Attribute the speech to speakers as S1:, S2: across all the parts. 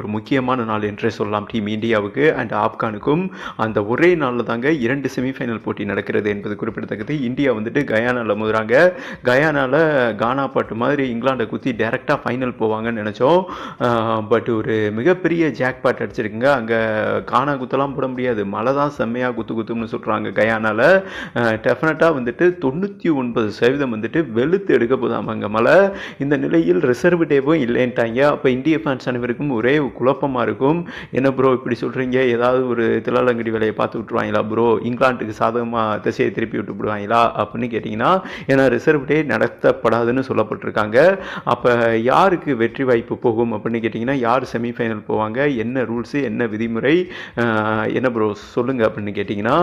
S1: ஒரு முக்கியமான நாள் என்றே சொல்லலாம் டீம் இந்தியாவுக்கு அண்ட் ஆப்கானுக்கும். அந்த ஒரே நாளில் தாங்க இரண்டு செமிஃபைனல் போட்டி நடக்கிறது என்பது குறிப்பிடத்தக்கது. இந்தியா வந்துட்டு கயானாவில் முதறாங்க. கயானாவில் கானா பாட்டு மாதிரி இங்கிலாண்டை குத்தி டைரெக்டாக ஃபைனல் போவாங்கன்னு நினச்சோம். பட் ஒரு மிகப்பெரிய ஜாக் பாட் அடிச்சிருக்குங்க. அங்கே கானா குத்தலாம் போட முடியாது. மழை தான் செம்மையாக குத்து குத்தும்னு சொல்கிறாங்க கயானாவில் டெஃபினட்டாக வந்துட்டு தொண்ணூற்றி ஒன்பது சதவீதம் வந்துட்டு வெளுத்து எடுக்க போதாம் அங்கே மழை. இந்த நிலையில் ரிசர்வ் டேவும் இல்லைன்ட்டாங்க. அப்போ இந்திய ஃபேன்ஸ் அனைவருக்கும் ஒரே குழப்பமாக இருக்கும். என்ன ப்ரோ இப்படி சொல்கிறீங்க ஏதாவது ஒரு திலாலங்கடி வேலையை பார்த்து விட்ருவாங்களா ப்ரோ இங்கிலாந்துக்கு சாதகமாக திசையை திருப்பி விட்டு விடுவாங்களா அப்படின்னு கேட்டிங்கன்னா ஏன்னா ரிசர்வ் டே நடத்தப்படாதுன்னு சொல்லப்பட்டிருக்காங்க. அப்போ யாருக்கு வெற்றி வாய்ப்பு போகும் அப்படின்னு கேட்டிங்கன்னா யார் செமிஃபைனல் போவாங்க? என்ன ரூல்ஸு என்ன விதிமுறை? என்ன ப்ரோ சொல்லுங்கள் அப்படின்னு கேட்டிங்கன்னா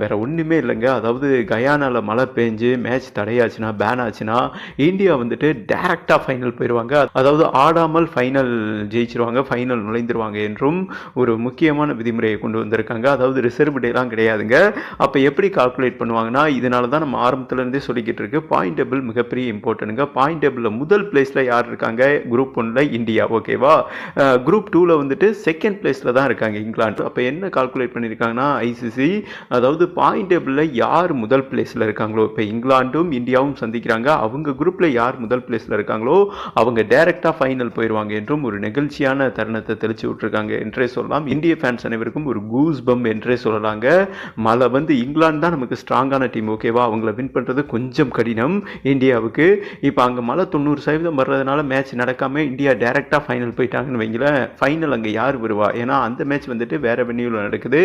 S1: வேறு வேற ஒன்றுமே இல்லைங்க. அதாவது கயானாவில் மழை பெஞ்சு மேட்ச் தடையாச்சுன்னா பேன் ஆச்சுன்னா இந்தியா வந்துட்டு டேரெக்டாக ஃபைனல் போயிடுவாங்க அதாவது ஆடாமல் ஃபைனல் ஜெயிச்சிருவாங்க. ஃபைனல் நுழைந்துருவாங்க என்றும் ஒரு முக்கியமான விதிமுறையை கொண்டு வந்திருக்காங்க. அதாவது ரிசர்வ் டேலாம் கிடையாதுங்க. அப்போ எப்படி கால்குலேட் பண்ணுவாங்கன்னா இதனால தான் நம்ம ஆரம்பத்துலேருந்தே சொல்லிக்கிட்டு இருக்கு. பாயிண்ட் டேபிள் மிகப்பெரிய இம்பார்ட்டனுங்க பாயிண்ட் டேபிளில் முதல் பிளேஸில் யார் இருக்காங்க? குரூப் ஒன்ல இந்தியா. ஓகேவா குரூப் டூவில் வந்துட்டு செகண்ட் பிளேஸில் தான் இருக்காங்க இங்கிலாந்து. அப்போ என்ன கால்குலேட் பண்ணியிருக்காங்கன்னா ஐசிசி அதாவது பாயிண்ட் டேபிளில் யார் முதல் பிளேஸில் இருக்காங்களோ இப்போ இங்கிலாண்டும் இந்தியாவும் சந்திக்கிறாங்க. அவங்க குரூப்பில் யார் முதல் பிளேஸில் இருக்காங்களோ அவங்க டைரெக்டாக ஃபைனல் போயிடுவாங்க என்றும் ஒரு நெகிழ்ச்சியான தருணத்தை தெளிச்சு விட்டுருக்காங்க என்றே சொல்லலாம். இந்திய ஃபேன்ஸ் அனைவருக்கும் ஒரு கூஸ் பம் என்றே சொல்லலாங்க. மழை வந்து இங்கிலாந்து தான் நமக்கு ஸ்ட்ராங்கான டீம் ஓகேவா அவங்கள வின் பண்ணுறது கொஞ்சம் கடினம் இந்தியாவுக்கு. இப்போ அங்கே மழை தொண்ணூறு சதவீதம் வர்றதுனால மேட்ச் நடக்காமல் இந்தியா டைரெக்டாக ஃபைனல் போயிட்டாங்கன்னு வைங்களேன் ஃபைனல் அங்கே யார் வருவா? ஏன்னா அந்த மேட்ச் வந்துட்டு வேறு வென்யூவில் நடக்குது.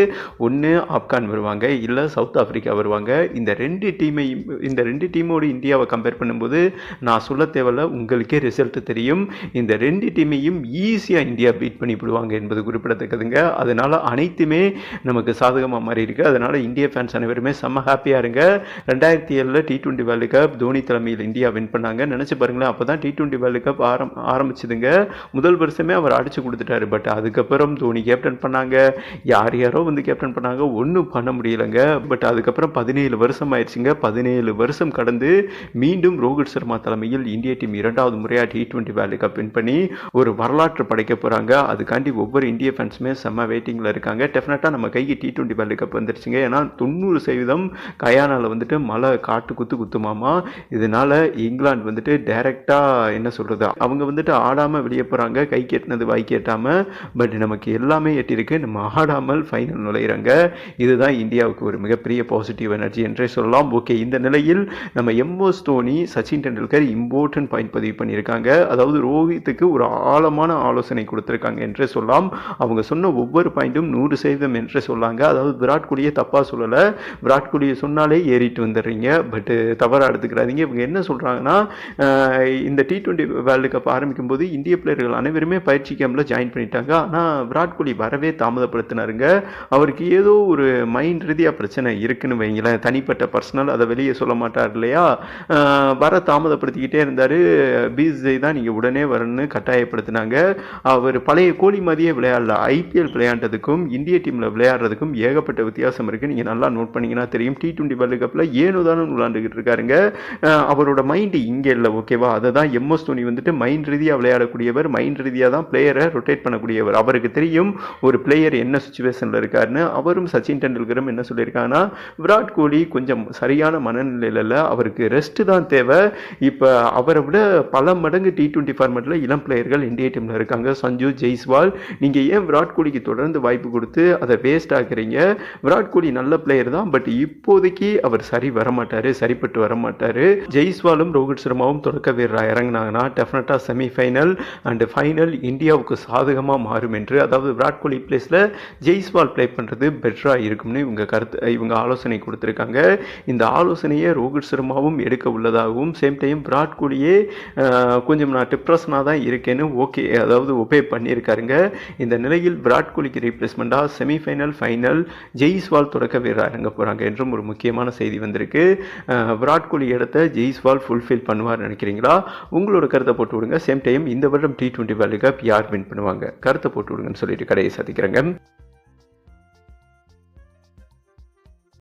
S1: ஒன்று ஆப்கான் வருவாங்க இல்லை சவுத் ஆஃப்ரிக்கா வருவாங்க. இந்த ரெண்டு டீமையும் இந்த ரெண்டு டீமோடு இந்தியாவை கம்பேர் பண்ணும்போது நான் சொல்ல தேவையில்ல உங்களுக்கே ரிசல்ட் தெரியும். இந்த ரெண்டு டீமையும் ஈஸியாக இந்தியா பீட் பண்ணிவிடுவாங்க என்பது குறிப்பிடத்தக்கதுங்க. அதனால அனைத்துமே நமக்கு சாதகமாக மாறி இருக்கு. அதனால இந்திய ஃபேன்ஸ் அனைவருமே செம்ம ஹாப்பியாக இருங்க. ரெண்டாயிரத்தி ஏழில் T twenty world cup Dhoni தலைமையில் இந்தியா வின் பண்ணாங்க. நினச்சி பாருங்களேன் அப்போ தான் டி டுவெண்ட்டி வேர்ல்டு கப் ஆரம் ஆரம்பிச்சதுங்க. முதல் வருஷமே அவர் அடிச்சு கொடுத்துட்டாரு. பட் அதுக்கப்புறம் தோனி கேப்டன் பண்ணாங்க. யார் யாரோ வந்து கேப்டன் பண்ணாங்க ஒன்றும் பண்ண முடியலைங்க. பட் அதுக்கப்புறம் பதினேழு வருஷம் ஆயிடுச்சுங்க. பதினேழு வருஷம் கடந்து மீண்டும் ரோஹித் சர்மா தலைமையில் இந்திய டீம் இரண்டாவது முறையாக T twenty world cup win பண்ணி ஒரு வரலாற்று படைக்க போகிறாங்க அதுக்காண்டி ஒவ்வொரு இந்திய ஃபேன்ஸுமே செம்ம வெயிட்டிங்கில் இருக்காங்க. டெஃபினட்டாக நம்ம கைக்கு டி டுவெண்ட்டி வேர்ல்டு கப் வந்துருச்சுங்க. ஏன்னா தொண்ணூறு சதவீதம் கயானாவில் வந்துட்டு மழை காட்டு குத்து குத்துமாமா. இதனால இங்கிலாந்து வந்துட்டு டைரெக்டாக என்ன சொல்கிறது அவங்க வந்துட்டு ஆடாமல் வெளியே போகிறாங்க கை கெட்டினது வாய் கேட்டாமல் பட் நமக்கு எல்லாமே எட்டியிருக்கு. நம்ம ஆடாமல் ஃபைனல் நுழையிறாங்க. இதுதான் இந்தியாவுக்கு ஒரு மிகப்பெரிய பாசிட்டிவ் எனர்ஜி என்றே சொல்லலாம். ஓகே இந்த நிலையில் நம்ம MS Dhoni Sachin Tendulkar important point பதிவு பண்ணியிருக்காங்க. அதாவது ரோஹித்துக்கு ஒரு ஆழமான ஆலோசனை கொடுத்துருக்காங்க என்றே சொல்லலாம் அவங்க சொன்ன ஒவ்வொரு பாயிண்ட்டும் நூறு சதவீதம் என்றே சொல்லாங்க. அதாவது விராட் கோலியை தப்பாக சொல்லலை. விராட் கோலியை சொன்னாலே ஏறிட்டு வந்துடுறீங்க. பட்டு தவறாக எடுத்துக்கிறாதீங்க. இவங்க என்ன சொல்கிறாங்கன்னா இந்த டி டுவெண்ட்டி வேர்ல்டு கப் ஆரம்பிக்கும் போது இந்திய பிளேயர்கள் அனைவருமே பயிற்சி கேம்பில் ஜாயின் பண்ணிட்டாங்க. ஆனால் விராட் கோலி வரவே தாமதப்படுத்தினாருங்க. அவருக்கு ஏதோ ஒரு மைண்ட் ரீதியாக பிரச்சனை இருக்குன்னு வைங்களேன். தனிப்பட்ட பர்சனல் அதை வெளியே சொல்ல மாட்டார் இல்லையா? வர தாமதப்படுத்திக்கிட்டே இருந்தார். பிசிஐ தான் நீங்கள் உடனே வரணும்னு கட்டாயப்படுத்தினாங்க. அவர் பழைய கோலி மாதிரியே விளையாடல. ஐபிஎல் விளையாண்டதுக்கும் இந்திய டீமில் விளையாடுறதுக்கும் ஏகப்பட்ட வித்தியாசம் இருக்குது நீங்கள் நல்லா நோட் பண்ணிங்கன்னா தெரியும். டி டுவெண்ட்டி வேர்ல்டு கப்பில் ஏனோ தானே விளாண்டுக்கிட்டு இருக்காருங்க. அவரோட மைண்டு இங்கே இல்லை ஓகேவா அதை தான் எம்எஸ் தோனி வந்துட்டு மைண்ட் ரீதியாக விளையாடக்கூடியவர் மைண்ட் ரீதியாக தான் பிளேயரை ரொட்டேட் பண்ணக்கூடியவர். அவருக்கு தெரியும் ஒரு பிளேயர் என்ன சுச்சுவேஷனில் இருக்காருன்னு. அவரும் சச்சின் டெண்டுல்கரும் என்ன சொல்லியிருக்காங்கன்னா விராட் கோலி கொஞ்சம் சரியான மனநிலையில் இல்லை. அவருக்கு ரெஸ்ட்டு தான் தேவை. இப்போ அவரை விட பல மடங்கு டி டுவெண்ட்டி ஃபார்மேட்டில் இளம் பிளேயர்கள் இந்திய டீமில் இருக்காங்க. சஞ்சு ஜெய்ஸ்வால் நீங்கள் ஏன் விராட் கோலிக்கு தொடர்ந்து வாய்ப்பு கொடுத்து அதை வேஸ்ட் ஆக்குறீங்க? விராட் கோலி நல்ல பிளேயர் தான் பட் இப்போதைக்கு அவர் சரி வரமாட்டார் சரிப்பட்டு வரமாட்டார். ஜெய்ஸ்வாலும் ரோஹித் சர்மாவும் தொடக்க வீரராக இறங்கினாங்கன்னா டெஃபினட்டாக செமிஃபைனல் அண்டு ஃபைனல் இந்தியாவுக்கு சாதகமாக மாறும் என்று அதாவது விராட் கோலி பிளேஸில் ஜெய்ஸ்வால் ப்ளே பண்ணுறது பெட்டராக இருக்கும்னு இவங்க கருத்து இவங்க ஆலோசனை கொடுத்துருக்காங்க. இந்த ஆலோசனையை ரோஹித் சர்மாவும் எடுக்க உள்ளதாகவும் சேம் டைம் விராட் கோலியே கொஞ்சம் நான் டிப்ரெஷனாக தான் இருக்கேன்னு ஓகே அதாவது ஒபே பண்ணியிருக்காருங்க. இந்த நிலையில் விராட் கோலிக்கு ரீப்ளேஸ்மெண்ட்டாக செமிஃபைனல் ஃபைனல் ஜெய்ஸ்வால் தொடக்க வீரர் இறங்க போகிறாங்க என்றும் ஒரு முக்கியமான செய்தி வந்திருக்கு. விராட் கோலி இடத்த ஜெய்ஸ்வால் ஃபுல்ஃபில் பண்ணுவார் நினைக்கிறீங்களா? உங்களோட கருத்தை போட்டு விடுங்க. சேம் டைம் இந்த வருடம் டி டுவெண்ட்டி வேர்ல்டு கப் யார் வின் பண்ணுவாங்க? கருத்தை போட்டு விடுங்கன்னு சொல்லிட்டு கடையை சந்திக்கிறேங்க